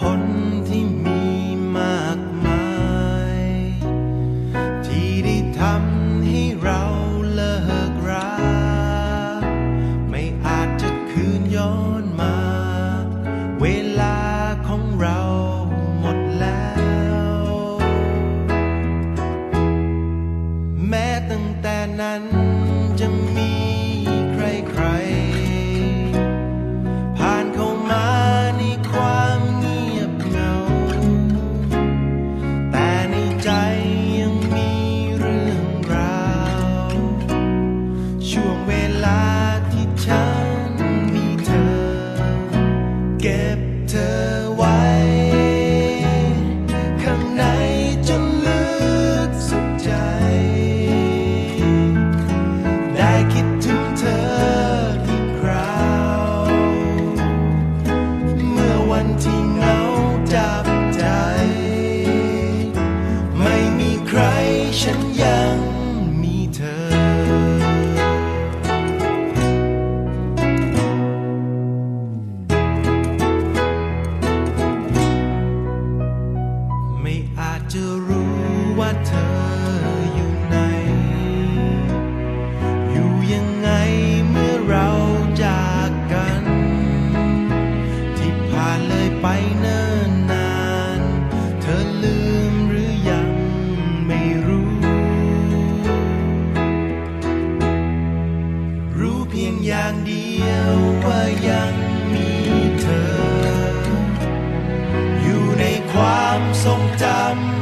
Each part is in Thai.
upon. เธอไว้ เธออยู่ไหน อยู่ยังไงเมื่อเราจากกัน ที่ผ่าเลยไปเนิ่นนาน เธอลืมหรือยังไม่รู้ รู้เพียงอย่างเดียวว่ายังมีเธอ อยู่ในความทรงจำ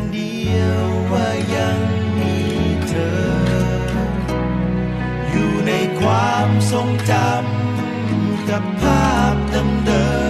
างเดียวว่ายังมีเธอ อยู่ในความทรงจำกับภาพเดิม